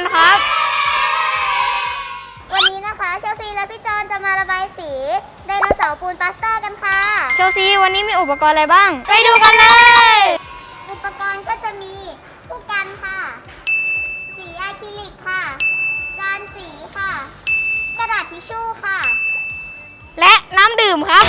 รครับ วันนี้นะคะเชลซีและพี่จอนจะมาระบายสีไดโนเสาร์ปูนปาสเตอร์กันค่ะ เชลซีวันนี้มีอุปกรณ์อะไรบ้าง ไปดูกันเลย อุปกรณ์ก็จะมีผู้กันค่ะ สีอะคริลิกค่ะ จานสีค่ะ กระดาษทิชชู่ค่ะ และน้ำดื่มครับ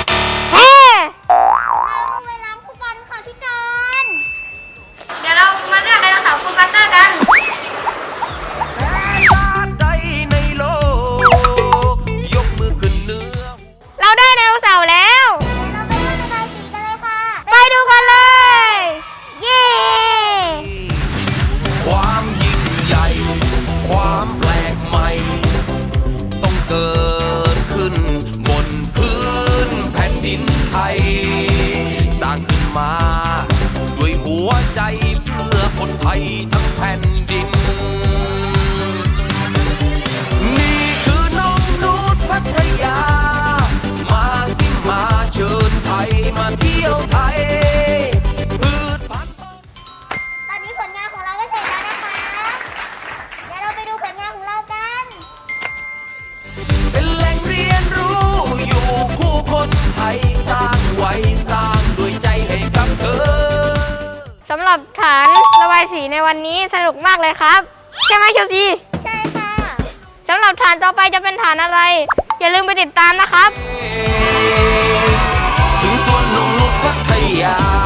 เราได้ไดโนเสาร์แล้วเดี๋ยวเราไปเริ่มระบายสีกันเลยค่ะ ไปดูกันเลย เย้ ความยิ่งใหญ่ ความแปลกใหม่ ต้องเกิดขึ้น บนพื้นแผ่นดินไทย สร้างขึ้นมา ด้วยหัวใจเพื่อคนไทยทั้งแผ่นดินนี่ำหรับฐานระบายสีในวันนี้สนุกมากเลยครับ ใช่ไหมเชลซีใช่ค่ะสำหรับฐานต่อไปจะเป็นฐานอะไร อย่าลืมไปติดตามนะครับ ถึงส่วนนงนุษพัทยา